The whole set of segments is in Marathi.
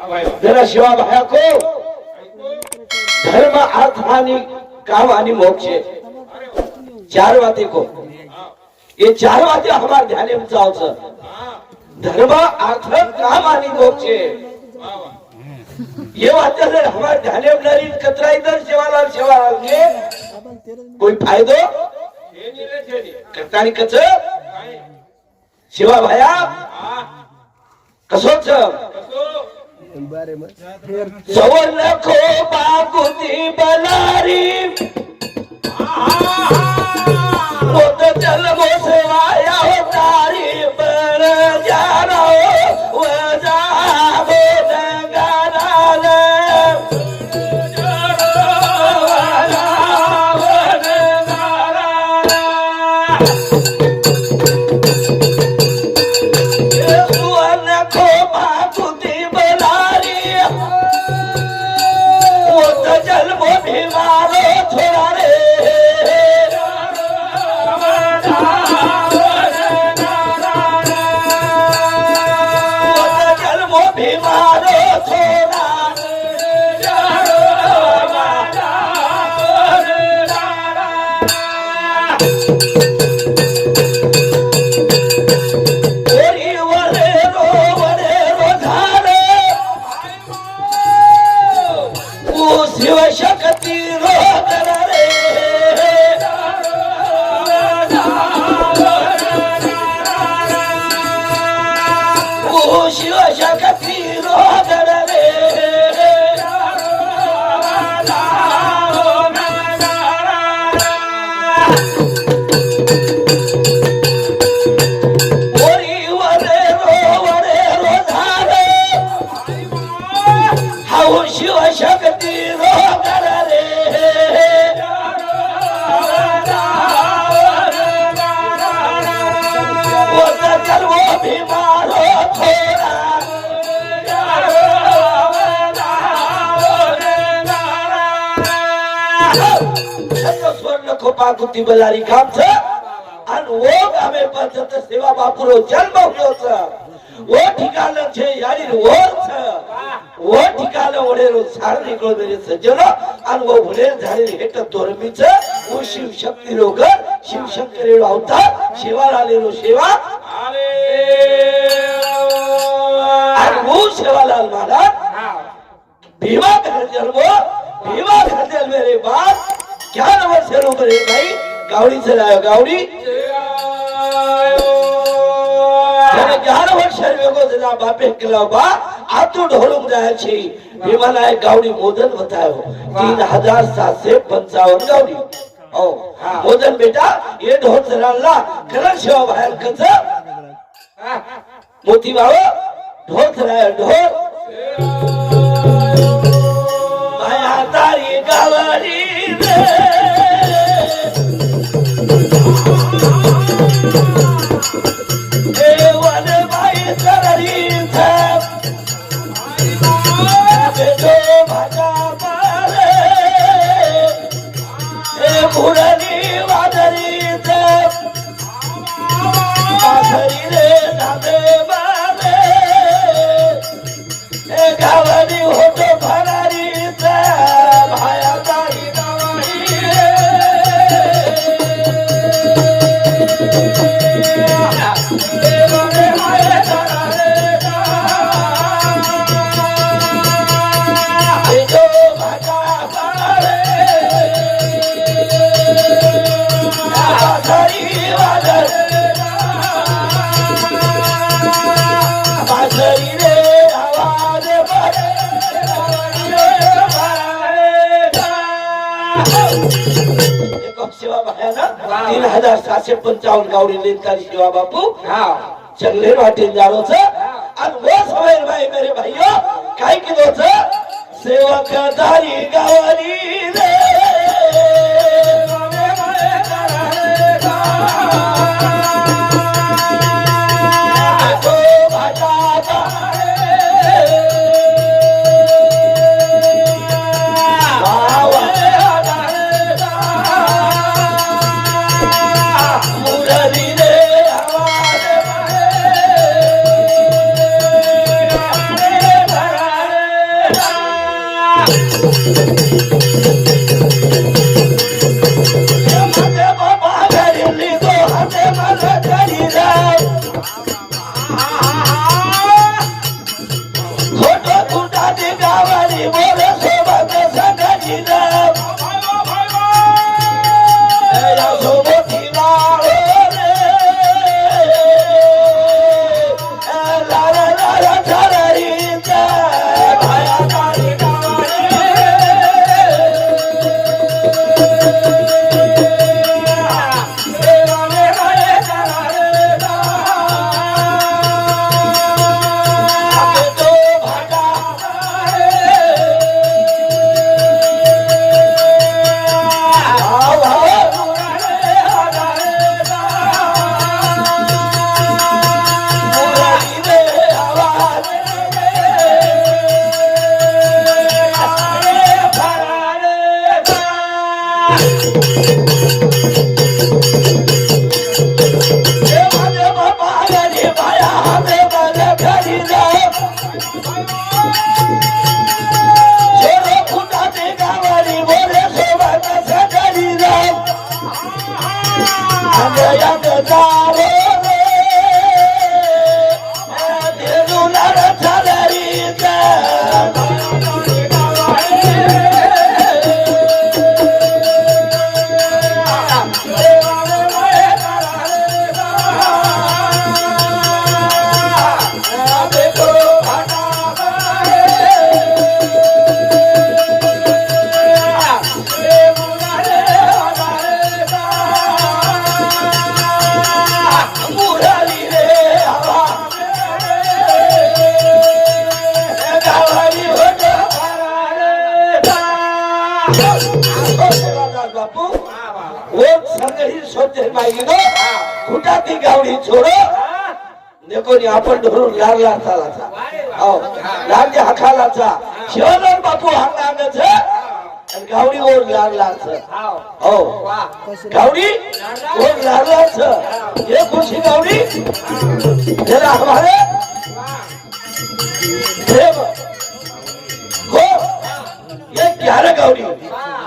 जरा शिवा भाया धर्म अर्थ आणि काम आणि मोक्ष चार बातें को. ये चार बातें हमारे ध्यान में जाओ सर धर्म अर्थ काम आणि मोक्ष ये बातें जर हमारे ध्यान में न रही कतरा इधर सेवालाल सेवालाल के. कोई फायदो? करतानी कच? शिवा भाया? कसोच? सवन खो बागुती बलारी गुती बलारी काम छ आणि वो गामे पद्धत सेवा बापुरो जन्म हुयो छ वो ठिकाण छे यारी वो छ वो ठिकाण ओढेरो सार निघलो मेरे सज्जनो। आणि वो भुले झालेली हेट तोरमी छ वो शिव शक्ती रोगर शिव शंकरेलो अवतार शिवा आलेलो सेवा। आणि वो सेवालाल महाराज भीमा घर जन्म भीमा घर जन्म मेरे बाप क्या नंबर से रो मेरे भाई गावडी से लायो गावडी ત્યારે ગ્યાર વર્ષ વેગો જના બાપે કેલા બા આતુ ઢોલું જાય છે ભીમાલાએ ગાવડી મોદન બતાવ્યો तीन हजार सातशे पंचावन्न गावडी हो मोदन बेटा ये ढोल जनाला खरं शिवा बाहेर कच मोती बाबा ढोल जनाय ढोल पंचावन्न गावडी लेनकारी शिवा बापू जंगले वाटेन जाणो Oh, लागला चालाचा हो राज्य हकालाचा शिवराम बापू हांगांगच आणि गावडी ओर लागलाच हो गावडी ओर लागलाच हे खुशी गावडी जरा हमारे प्रेम. हो. ये ग्यारह गावडी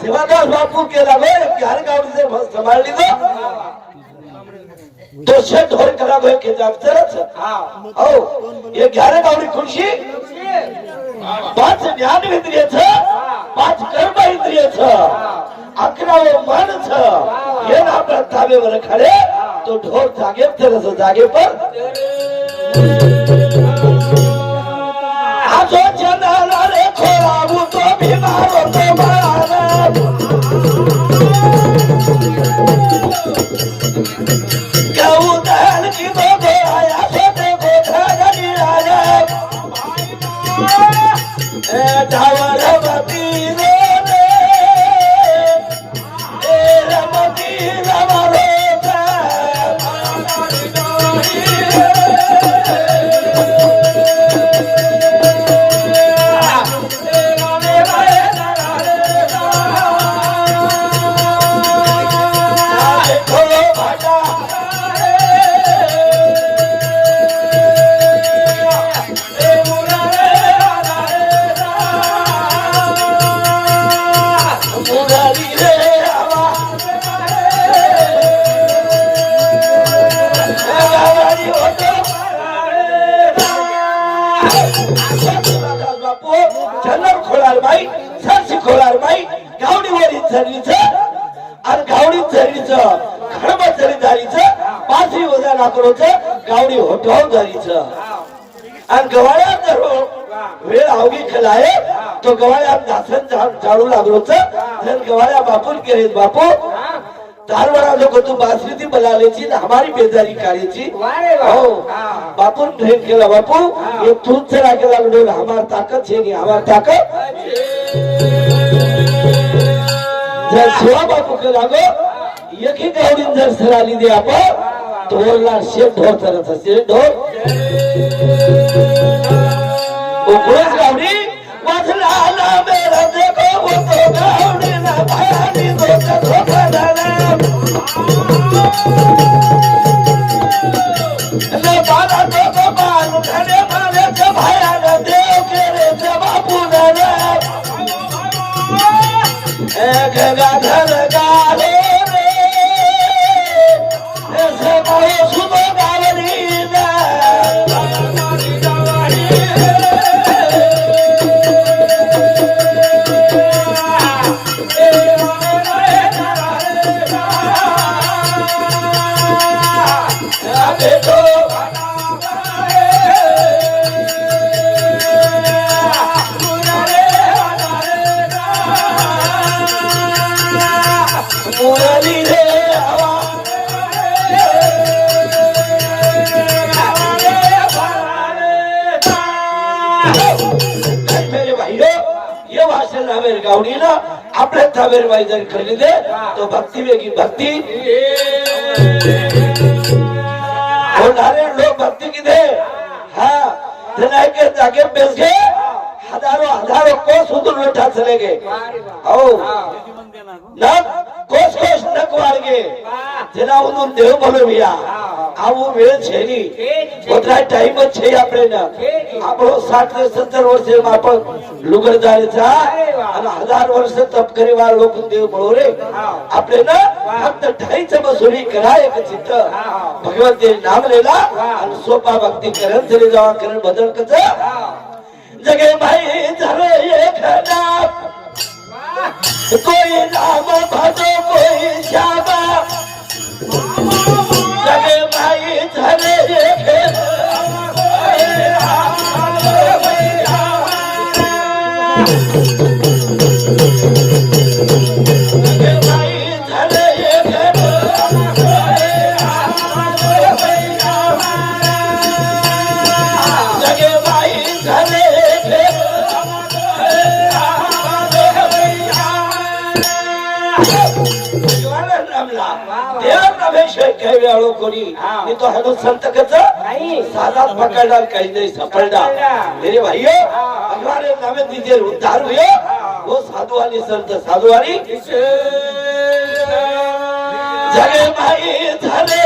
सेवादास बापू केला लागो ग्यारह गावडी से संभाळ लीधो तो शेट ढोर करा गए के जागतरच हो. ये ग्यारह गावडी खुशी पाच ज्ञान इंद्रिय छ पाच कर्म इंद्रिय छ अकरावं मन छ हे ना आपल्या ताब्यावर खडे तो ढोर जागे तरच जागे पर आणि गवाळ्या जर वेळ अवघी खलाय तो गवाळ्या दासन झाडू लागलोच जर गवाळ्या बापून केले बापू. तारवडा लोक तू बासरी बलालेची आणि हमारी बेजारी काढायची. हो. हा. बापून प्रेम केला बापू. ये तूच जरा केला म्हणून हमार ताकद छे हमार ताकद. जर सेवा बापू केला गो एकी गावडीन जर सराली दे आपण ढोरला शेत ढोर तरच असेल ढोर. उकळूच गावडी वाचला मेरा देखो वो गावडी ना भयानी धोका धोका झाला आपल्या ताबेर बाई जर खरीदे तो भक्ती वेगळी भक्ती. होणारे लोक भक्ती किती? हा. त्यांना के जागे बेस घे. हजारो हजारो कोस उतरून लोटा चले गे. हो. न? कोस कोस नक वाळगे જેના ઉનું દેવ બોલો ભૈયા આવું વેળ છે ની પોતરા ટાઈમ જ છે આપણે ને આપણો સાઠ ને સત્તર વર્ષે આપણ લુગરદાર છે અને હજાર વર્ષ તપ કરી વાળા લોકો દેવ મળો રે આપણે ને ફક્ત ઢાઈ ચમચ સુરી કરાય કે ચિત્ત ભગવત દેવ નામ લેલા અને સોપા ભક્તિ કરે ચલી જવા કરે બદલ કચ જગે ભાઈ ધરે એક નામ कोई राम भजो कोई श्यामा। तो हॅलो संत कच साधा पकडला काही नाही सापडला मेरे भाइयो हमारे नामे दीजिए उद्धार हुए वो साधु वाली संत साधु वाली जगे भाई झाले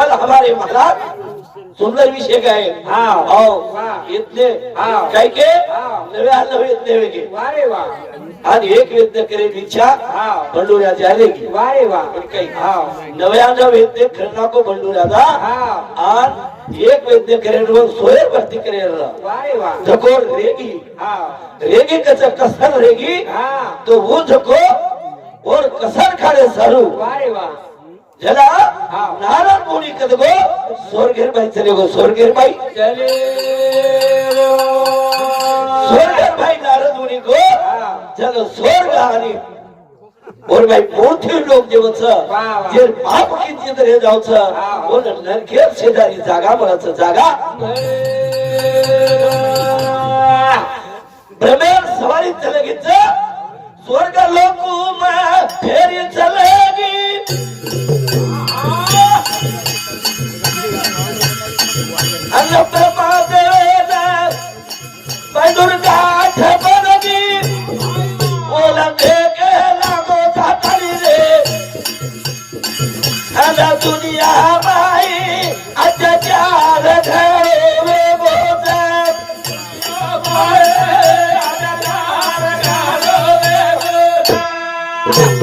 आम्हाला हमारे महाराज सुंदर विषय काय हो। इथले काय के नव्या नवे नवे गे आणि एक यज्ञ करेल इच्छा बंडुऱ्याची आले की पण काही नव्यानं वेद्य खरनाको बंडुऱ्याचा आणि एक वेद्य करेल व सोयर भरती करेल झकोर रेगी। रेगी कच कसर रेगी। तो वो झको और कसर खाडे सारू। जला नारायण मुनी कदगो स्वर्गेर बाई चले गो स्वर्गेर बाई स्वर्गेर बाई नारद मुनी गो? चलो स्वर्ग आणि और बाई मोठे लोक जेवच जे बाप किती तर हे जाऊच. बोल नरकेर शेजारी जागा म्हणच जागा. भ्रमेर सवारी चलेगीच स्वर्ग लोक फेरी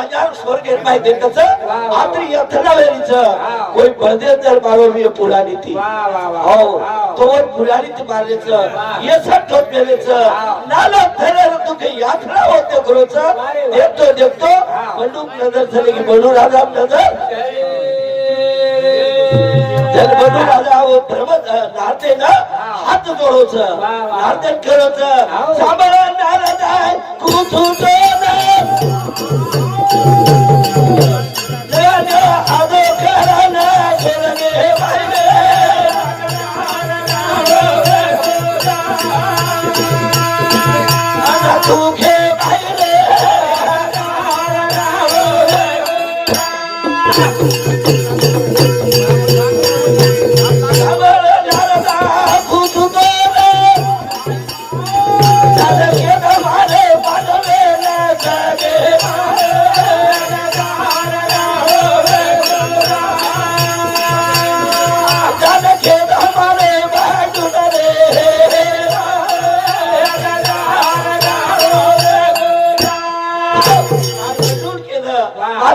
राजा स्वर्गेत माहिती कसं आत्री यथनावेलीचं कोई बदे जर मारो मी पुराणी ती. हो तो पुराणी ती मारलेचं येसा गेलेचं नाला थेर तू काही यात्रा होते खरोच देखतो देखतो बंडूक नजर झाली की बंडू राजा नजर. जर राजा हो भ्रमत नाते ना हात जोडोच. नाते खेळोच. सांभाळ नारदाय आदो कराना सोरगे वाहिले आता तू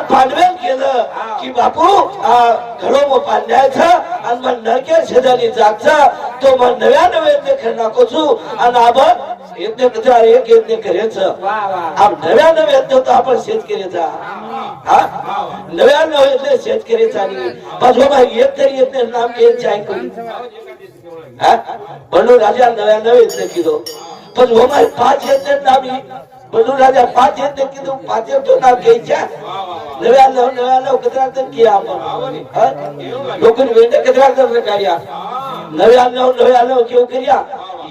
पांडवेल केलं की बापू घडो पांड्याचं आणि मग नरक्या शेजारी जागचा. तो मग नव्या नव्या यज्ञ नाकोचू आणि आपण यज्ञ कचरा एक यज्ञ करायचं. आप नव्या यज्ञ तो आपण शेतकऱ्याचा. हा? नव्या नव्या यज्ञ शेतकऱ्याचा आणि एक तरी यज्ञ नाम घ्यायचे ऐकून म्हणून राजा नव्या नव्या यज्ञ किलो. पण हो माय पाच यज्ञ नामी म्हणून राजा पाच की तू पाच तो नाम घ्यायच्या. नव्या नव नव्या नव कचरा तर किया आपण. लोक वेंड कचरा तर कार्या नव्या नव नव्या नव घेऊ करूया.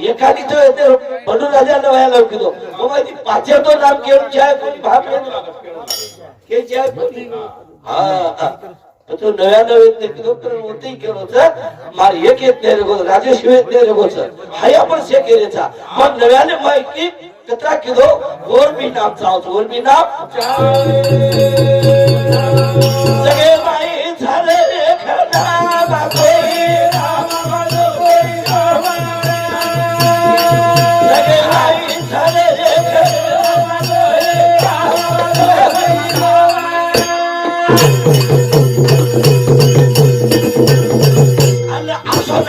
एखादी तो येते म्हणून राजा नव्या नव किलो हो माहिती पाच तो नाम घेऊन चाय कोणी भाग घ्यायची आहे कोणी. हा तो नव्या नव्या येत नाही तर होते केलं होतं. मार एक येत नाही रे राजेश येत नाही रे हाय आपण शे केलेचा. मग नव्याने माहिती कचरा किलो गोर बी नाम चाव गोर बी नाम सगळे बाई झाले रे खना बाकोई सगळे बाई झाले रे आणि असं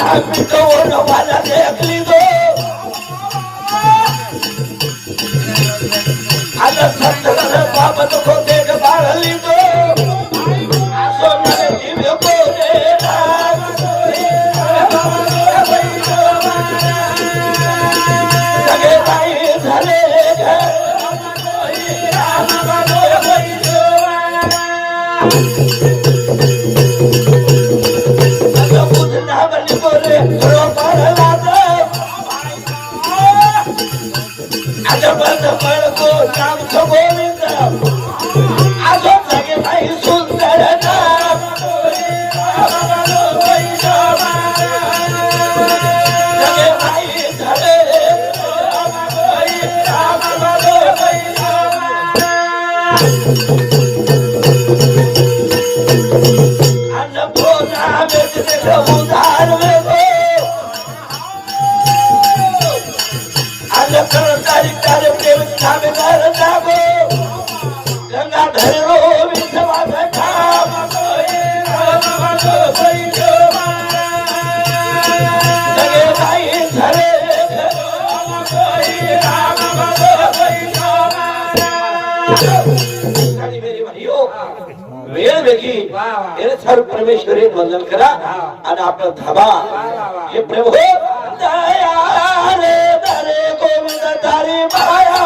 वेळ वेगळी. हे सर्व परमेश्वरी वंदन करा आणि आपलं धाबा. हे प्रभू दया रे गोविंद तारी माया